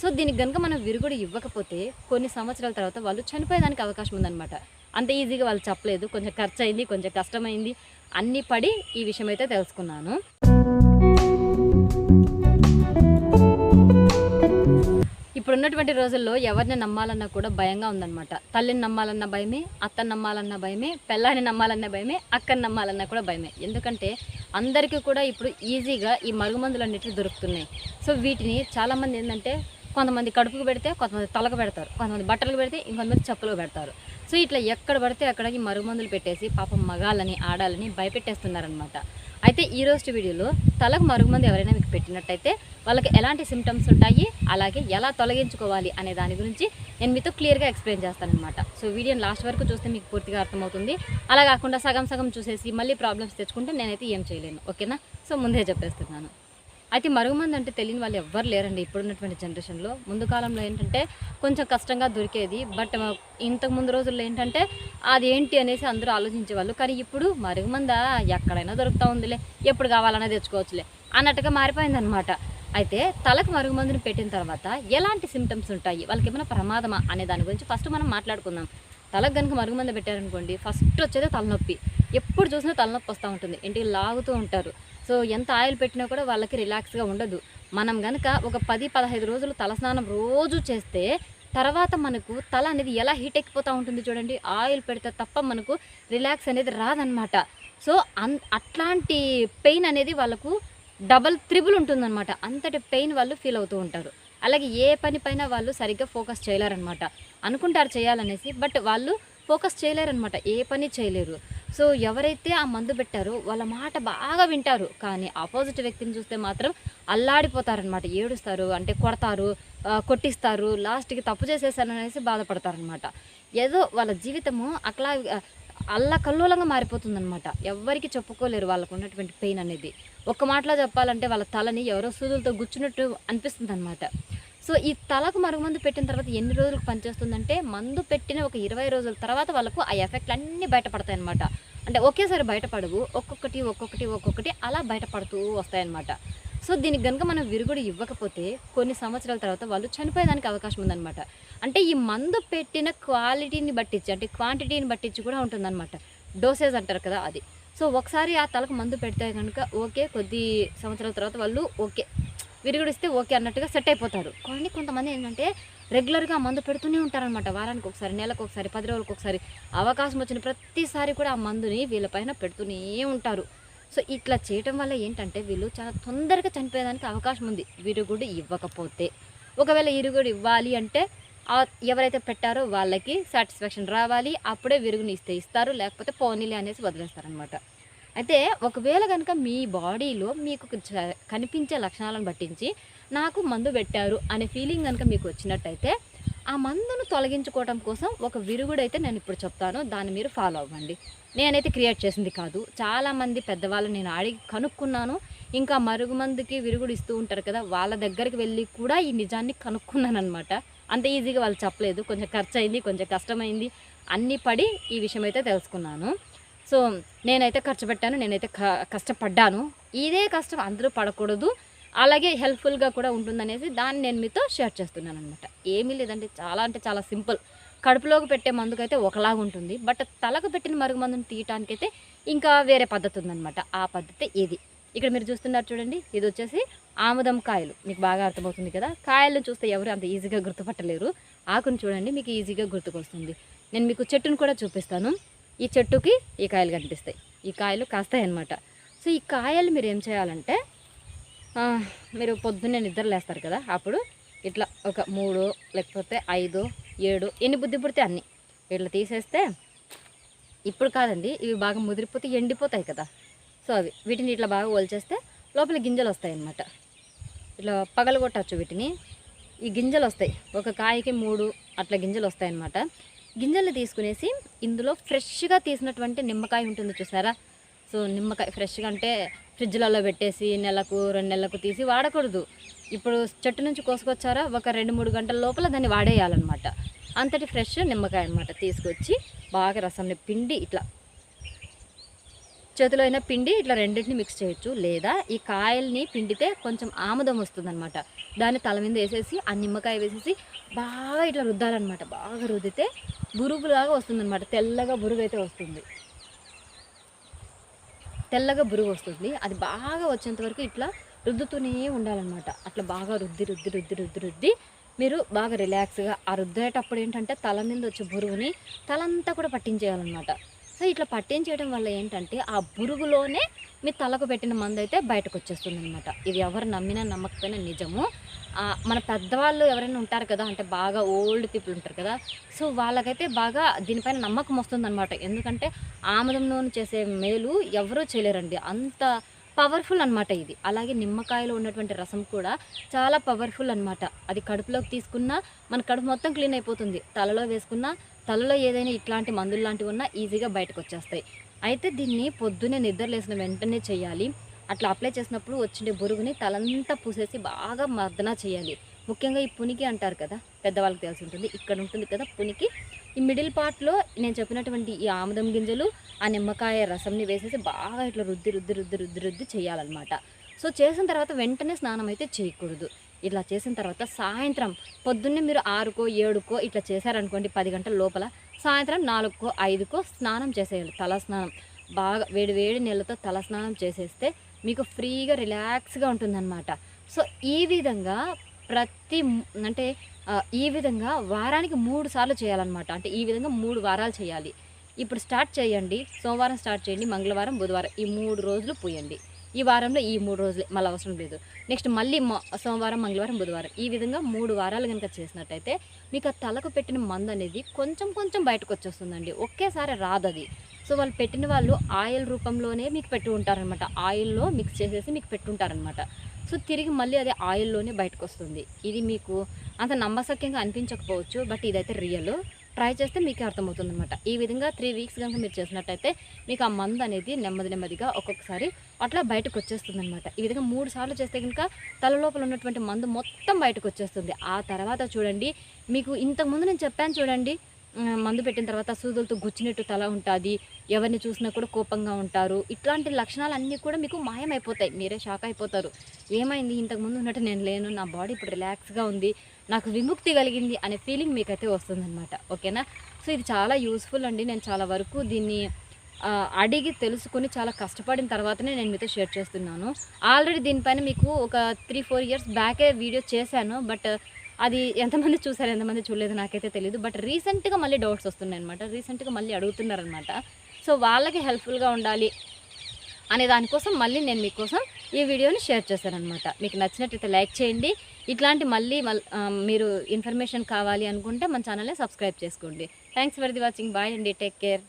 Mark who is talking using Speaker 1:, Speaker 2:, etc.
Speaker 1: So దీనికి కనుక మనం విరుగుడు ఇవ్వకపోతే కొన్ని సంవత్సరాల తర్వాత వాళ్ళు చనిపోయేదానికి అవకాశం ఉందన్నమాట. అంత ఈజీగా వాళ్ళు చెప్పలేదు కొంచెం ఖర్చు అయింది కొంచెం కష్టమైంది అన్నీ పడి ఈ విషయం అయితే తెలుసుకున్నాను. ఇప్పుడున్నటువంటి రోజుల్లో ఎవరిని నమ్మాలన్నా కూడా భయంగా ఉందన్నమాట. తల్లిని నమ్మాలన్న భయమే అత్తని నమ్మాలన్న భయమే పెళ్ళాన్ని నమ్మాలన్న భయమే అక్కని నమ్మాలన్నా కూడా భయమే. ఎందుకంటే అందరికీ కూడా ఇప్పుడు ఈజీగా ఈ మరుగుమందులు అన్నిటివి దొరుకుతున్నాయి. సో వీటిని చాలామంది ఏంటంటే కొంతమంది కడుపుకు పెడితే కొంతమంది తలకు పెడతారు. కొంతమంది బట్టలకు పెడితే ఇంకొంతమంది చెప్పులకు పెడతారు. సో ఇట్లా ఎక్కడ పడితే అక్కడికి మరుగుమందులు పెట్టేసి పాపం మగాలని ఆడాలని భయపెట్టేస్తున్నారనమాట అయితే ఈ రోజు వీడియోలో తలకు మరుగుమందు ఎవరైనా మీకు పెట్టినట్టయితే వాళ్ళకి ఎలాంటి సిమ్టమ్స్ ఉంటాయి అలాగే ఎలా తొలగించుకోవాలి అనే దాని గురించి నేను మీతో క్లియర్గా ఎక్స్ప్లెయిన్ చేస్తానమాట సో వీడియోని లాస్ట్ వరకు చూస్తే మీకు పూర్తిగా అర్థమవుతుంది. అలా కాకుండా సగం సగం చూసేసి మళ్ళీ ప్రాబ్లమ్స్ తెచ్చుకుంటే నేనైతే ఏం చేయలేను. ఓకేనా? సో ముందే చెప్పేస్తున్నాను. అయితే మరుగుమంది అంటే తెలియని వాళ్ళు ఎవ్వరు లేరండి ఇప్పుడున్నటువంటి జనరేషన్లో ముందు కాలంలో ఏంటంటే కొంచెం కష్టంగా దొరికేది బట్ ఇంతకు ముందు రోజుల్లో ఏంటంటే అది ఏంటి అనేసి అందరూ ఆలోచించేవాళ్ళు. కానీ ఇప్పుడు మరుగుమంద ఎక్కడైనా దొరుకుతూ ఉందిలే ఎప్పుడు కావాలన్నా తెచ్చుకోవచ్చులే అన్నట్టుగా మారిపోయిందనమాట అయితే తలకు మరుగుమందుని పెట్టిన తర్వాత ఎలాంటి సిమ్టమ్స్ ఉంటాయి వాళ్ళకి ఏమైనా ప్రమాదమా అనే దాని గురించి ఫస్ట్ మనం మాట్లాడుకుందాం. తలకు కనుక మరుగుమంద పెట్టారనుకోండి ఫస్ట్ వచ్చేది తలనొప్పి. ఎప్పుడు చూసినా తలనొప్పి వస్తూ ఉంటుంది. ఇంటికి లాగుతూ ఉంటారు. సో ఎంత ఆయిల్ పెట్టినా కూడా వాళ్ళకి రిలాక్స్గా ఉండదు. మనం కనుక ఒక పది పదహైదు రోజులు తలస్నానం రోజు చేస్తే తర్వాత మనకు తల అనేది ఎలా హీట్ ఎక్కిపోతూ ఉంటుంది చూడండి. ఆయిల్ పెడితే తప్ప మనకు రిలాక్స్ అనేది రాదనమాట. సో అన్ అట్లాంటి పెయిన్ అనేది వాళ్ళకు డబల్ త్రిబుల్ ఉంటుందన్నమాట అంతటి పెయిన్ వాళ్ళు ఫీల్ అవుతూ ఉంటారు. అలాగే ఏ పని పైన వాళ్ళు సరిగ్గా ఫోకస్ చేయలేరనమాట. అనుకుంటారు చేయాలనేసి బట్ వాళ్ళు ఫోకస్ చేయలేరనమాట. ఏ పని చేయలేరు. సో ఎవరైతే ఆ మందు పెట్టారో వాళ్ళ మాట బాగా వింటారు. కానీ ఆపోజిట్ వ్యక్తిని చూస్తే మాత్రం అల్లాడిపోతారనమాట ఏడుస్తారు అంటే కొడతారు కొట్టిస్తారు లాస్ట్కి తప్పు చేసేసారనేసి బాధపడతారనమాట ఏదో వాళ్ళ జీవితము అట్లా అల్లా కల్లోలంగా మారిపోతుందనమాట ఎవరికి చెప్పుకోలేరు వాళ్ళకు ఉన్నటువంటి పెయిన్ అనేది. ఒక్క మాటలో చెప్పాలంటే వాళ్ళ తలని ఎవరో సూదులతో గుచ్చినట్టు అనిపిస్తుంది అనమాట సో ఈ తలకు మరుగుమందు పెట్టిన తర్వాత ఎన్ని రోజులకు పనిచేస్తుందంటే మందు పెట్టిన ఒక ఇరవై రోజుల తర్వాత వాళ్ళకు ఆ ఎఫెక్ట్లు అన్నీ బయటపడతాయి అనమాట అంటే ఒకేసారి బయటపడవు. ఒక్కొక్కటి ఒక్కొక్కటి ఒక్కొక్కటి అలా బయటపడుతూ వస్తాయన్నమాట. సో దీనికి కనుక మనం విరుగుడు ఇవ్వకపోతే కొన్ని సంవత్సరాల తర్వాత వాళ్ళు చనిపోయేదానికి అవకాశం ఉందన్నమాట. అంటే ఈ మందు పెట్టిన క్వాలిటీని బట్టించి అంటే క్వాంటిటీని బట్టించి కూడా ఉంటుందన్నమాట. డోసేజ్ అంటారు కదా అది. సో ఒకసారి ఆ తలకు మందు పెడితే కనుక ఓకే కొద్ది సంవత్సరాల తర్వాత వాళ్ళు ఓకే విరుగుడు ఇస్తే ఓకే అన్నట్టుగా సెట్ అయిపోతారు. కానీ కొంతమంది ఏంటంటే రెగ్యులర్గా మందు పెడుతూనే ఉంటారనమాట వారానికి ఒకసారి నెలకు ఒకసారి పది రోజులకు ఒకసారి అవకాశం వచ్చిన ప్రతిసారి కూడా ఆ మందుని వీళ్ళపైన పెడుతూనే ఉంటారు. సో ఇట్లా చేయటం వల్ల ఏంటంటే వీళ్ళు చాలా తొందరగా చనిపోయేదానికి అవకాశం ఉంది. విరుగుడు ఇవ్వకపోతే. ఒకవేళ ఇరుగుడు ఇవ్వాలి అంటే ఎవరైతే పెట్టారో వాళ్ళకి సాటిస్ఫాక్షన్ రావాలి. అప్పుడే విరుగుని ఇస్తే ఇస్తారు. లేకపోతే పోనీలే అనేసి వదిలేస్తారనమాట అయితే ఒకవేళ కనుక మీ బాడీలో మీకు చ- కనిపించే లక్షణాలను పట్టించి నాకు మందు పెట్టారు అనే ఫీలింగ్ కనుక మీకు వచ్చినట్టయితే ఆ మందును తొలగించుకోవడం కోసం ఒక విరుగుడు అయితే నేను ఇప్పుడు చెప్తాను. దాన్ని మీరు ఫాలో అవ్వండి. నేనైతే క్రియేట్ చేసింది కాదు. చాలామంది పెద్దవాళ్ళు నేను అడిగి కనుక్కున్నాను. ఇంకా మరుగుమందుకి విరుగుడు ఇస్తూ ఉంటారు కదా వాళ్ళ దగ్గరికి వెళ్ళి కూడా ఈ నిజాన్ని కనుక్కున్నాను అనమాట అంత ఈజీగా వాళ్ళు చెప్పలేదు. కొంచెం ఖర్చు అయింది కొంచెం కష్టమైంది అన్నీ పడి ఈ విషయం అయితే తెలుసుకున్నాను. సో నేనైతే ఖర్చు పెట్టాను నేనైతే క- కష్టపడ్డాను. ఇదే కష్టం అందరూ పడకూడదు. అలాగే హెల్ప్ఫుల్గా కూడా ఉంటుందనేసి దాన్ని నేను మీతో షేర్ చేస్తున్నాను అనమాట ఏమీ లేదంటే చాలా అంటే చాలా సింపుల్. కడుపులోకి పెట్టే మందుకైతే ఒకలాగా ఉంటుంది. బట్ తలకు పెట్టిన మరుగు మందుని తీయటానికైతే ఇంకా వేరే పద్ధతి ఉందన్నమాట. ఆ పద్ధతి ఇది ఇక్కడ మీరు చూస్తున్నారు చూడండి ఇది వచ్చేసి ఆముదం కాయలు. మీకు బాగా అర్థమవుతుంది కదా? కాయలను చూస్తే ఎవరు అంత ఈజీగా గుర్తుపట్టలేరు. ఆకును చూడండి మీకు ఈజీగా గుర్తుకొస్తుంది. నేను మీకు చెట్టును కూడా చూపిస్తాను. ఈ చెట్టుకి ఈ కాయలు కనిపిస్తాయి. ఈ కాయలు కాస్తాయి అన్నమాట. సో ఈ కాయలు మీరు ఏం చేయాలంటే మీరు పొద్దున్నే నిద్ర లేస్తారు కదా అప్పుడు ఇట్లా ఒక మూడు లేకపోతే ఐదు ఏడు ఎన్ని బుద్ధి పుడితే అన్ని. ఇట్లా తీసేస్తే ఇప్పుడు కాదండి ఇవి బాగా ముదిరిపోతే ఎండిపోతాయి కదా. సో అవి వీటిని ఇట్లా బాగా ఒలిచేస్తే లోపల గింజలు వస్తాయి అన్నమాట. ఇట్లా పగలగొట్టచ్చు వీటిని. ఈ గింజలు వస్తాయి. ఒక కాయకి మూడు అట్లా గింజలు వస్తాయి అన్నమాట. గింజలు తీసుకునేసి ఇందులో ఫ్రెష్గా తీసినటువంటి నిమ్మకాయ ఉంటుంది చూసారా? సో నిమ్మకాయ ఫ్రెష్గా అంటే ఫ్రిడ్జ్లలో పెట్టేసి నెలకు రెండు నెలలకు తీసి వాడకూడదు. ఇప్పుడు చెట్టు నుంచి కోసుకొచ్చారా? ఒక రెండు మూడు గంటల లోపల దాన్ని వాడేయాలన్నమాట. అంతటి ఫ్రెష్ నిమ్మకాయ అన్నమాట తీసుకొచ్చి బాగా రసంని పిండి ఇట్లా చేతిలో అయినా పిండి ఇట్లా రెండింటిని మిక్స్ చేయొచ్చు. లేదా ఈ కాయల్ని పిండితే కొంచెం ఆముదం వస్తుందన్నమాట. దాన్ని తల మీద వేసేసి ఆ నిమ్మకాయ వేసేసి బాగా ఇట్లా రుద్దాలన్నమాట. బాగా రుద్దితే బురుగులాగా వస్తుందన్నమాట. తెల్లగా బురుగు అయితే వస్తుంది. తెల్లగా బురుగు వస్తుంది. అది బాగా వచ్చేంత వరకు ఇట్లా రుద్దుతూనే ఉండాలన్నమాట. అట్లా బాగా రుద్ది రుద్ది రుద్ది రుద్ది రుద్ది మీరు బాగా రిలాక్స్గా ఆ రుద్దేటప్పుడు ఏంటంటే తల మీద వచ్చే బురుగుని తలంతా కూడా పట్టించేయాలన్నమాట. సో ఇట్లా పట్టించేయడం వల్ల ఏంటంటే ఆ బురుగులోనే మీ తలకు పెట్టిన మందు అయితే బయటకు వచ్చేస్తుంది అనమాట ఇది ఎవరు నమ్మినా నమ్మకపోయినా నిజము. మన పెద్దవాళ్ళు ఎవరైనా ఉంటారు కదా అంటే బాగా ఓల్డ్ పీపుల్ ఉంటారు కదా సో వాళ్ళకైతే బాగా దీనిపైన నమ్మకం వస్తుందన్నమాట. ఎందుకంటే ఆముదం నూనె చేసే మేలు ఎవరూ చేయలేరండి. అంత పవర్ఫుల్ అన్నమాట ఇది. అలాగే నిమ్మకాయలో ఉన్నటువంటి రసం కూడా చాలా పవర్ఫుల్ అన్నమాట. అది కడుపులోకి తీసుకున్నా మన కడుపు మొత్తం క్లీన్ అయిపోతుంది. తలలో వేసుకున్నా తలలో ఏదైనా ఇట్లాంటి మందులు లాంటివి ఉన్నా ఈజీగా బయటకు వచ్చేస్తాయి అయితే దీన్ని పొద్దున్నే నిద్రలేసిన వెంటనే చేయాలి. అట్లా అప్లై చేసినప్పుడు వచ్చిన బురుగుని తలంతా పూసేసి బాగా మర్దన చేయాలి. ముఖ్యంగా ఈ పునికి అంటారు కదా పెద్దవాళ్ళకి తెలిసి ఉంటుంది ఇక్కడ ఉంటుంది కదా పునికి. ఈ మిడిల్ పార్ట్లో నేను చెప్పినటువంటి ఈ ఆముదం గింజలు ఆ నిమ్మకాయ రసంని వేసేసి బాగా ఇట్లా రుద్ది రుద్ది రుద్ది రుద్ది రుద్ది చేయాలన్నమాట. సో చేసిన తర్వాత వెంటనే స్నానం అయితే చేయకూడదు. ఇట్లా చేసిన తర్వాత సాయంత్రం పొద్దున్నే మీరు ఆరుకో ఏడుకో ఇట్లా చేశారనుకోండి పది గంటల లోపల సాయంత్రం నాలుగుకో ఐదుకో స్నానం చేసేయాలి తల స్నానం బాగా వేడి వేడి నీళ్ళతో తల స్నానం చేసేస్తే మీకు ఫ్రీగా రిలాక్స్గా ఉంటుందన్నమాట. సో ఈ విధంగా ప్రతి అంటే ఈ విధంగా వారానికి మూడు సార్లు చేయాలన్నమాట. అంటే ఈ విధంగా మూడు వారాలు చేయాలి. ఇప్పుడు స్టార్ట్ చేయండి సోమవారం స్టార్ట్ చేయండి మంగళవారం బుధవారం ఈ మూడు రోజులు పోయండి. ఈ వారంలో ఈ మూడు రోజులే మళ్ళీ అవసరం లేదు. నెక్స్ట్ మళ్ళీ మ- సోమవారం మంగళవారం బుధవారం. ఈ విధంగా మూడు వారాలు కనుక చేసినట్టయితే మీకు ఆ తలకు పెట్టిన మందు అనేది కొంచెం కొంచెం బయటకు వచ్చేస్తుందండి. ఒకేసారి రాదు అది. సో వాళ్ళు పెట్టిన వాళ్ళు ఆయిల్ రూపంలోనే మీకు పెట్టి ఉంటారనమాట ఆయిల్లో మిక్స్ చేసేసి మీకు పెట్టుంటారనమాట సో తిరిగి మళ్ళీ అది ఆయిల్లోనే బయటకు వస్తుంది. ఇది మీకు అంత నమ్మసక్యంగా అనిపించకపోవచ్చు బట్ ఇదైతే రియల్. ట్రై చేస్తే మీకు అర్థమవుతుంది అనమాట ఈ విధంగా త్రీ వీక్స్ కనుక మీరు చేసినట్టయితే మీకు ఆ మందు అనేది నెమ్మది నెమ్మదిగా ఒక్కొక్కసారి అట్లా బయటకు వచ్చేస్తుంది అనమాట ఈ విధంగా మూడు సార్లు చేస్తే కనుక తల లోపల ఉన్నటువంటి మందు మొత్తం బయటకు వచ్చేస్తుంది ఆ తర్వాత చూడండి మీకు ఇంతకుముందు నేను చెప్పాను చూడండి మందు పెట్టిన తర్వాత సూదులతో గుచ్చినట్టు తల ఉంటుంది ఎవరిని చూసినా కూడా కోపంగా ఉంటారు. ఇట్లాంటి లక్షణాలు అన్నీ కూడా మీకు మాయమైపోతాయి. మీరే షాక్ అయిపోతారు. ఏమైంది? ఇంతకుముందు ఉన్నట్టు నేను లేను నా బాడీ ఇప్పుడు రిలాక్స్గా ఉంది నాకు విముక్తి కలిగింది అనే ఫీలింగ్ మీకైతే వస్తుందన్నమాట. ఓకేనా? సో ఇది చాలా యూస్ఫుల్ అండి. నేను చాలా వరకు దీన్ని అడిగి తెలుసుకుని చాలా కష్టపడిన తర్వాతనే నేను మీతో షేర్ చేస్తున్నాను. ఆల్రెడీ దీనిపైన మీకు ఒక త్రీ ఫోర్ ఇయర్స్ బ్యాకే వీడియో చేశాను బట్ uh, అది ఎంతమంది చూసారు ఎంతమంది చూడలేదు నాకైతే తెలియదు బట్ రీసెంట్గా మళ్ళీ డౌట్స్ వస్తున్నాయి అనమాట రీసెంట్గా మళ్ళీ అడుగుతున్నారనమాట సో వాళ్ళకి హెల్ప్ఫుల్గా ఉండాలి అనే దానికోసం మళ్ళీ నేను మీకోసం ఈ వీడియోని షేర్ చేశాను అనమాట మీకు నచ్చినట్లయితే లైక్ చేయండి. ఇట్లాంటి మళ్ళీ మీరు ఇన్ఫర్మేషన్ కావాలి అనుకుంటే మన ఛానల్ని సబ్స్క్రైబ్ చేసుకోండి. Thanks for the watching. Bye అండి. Take care.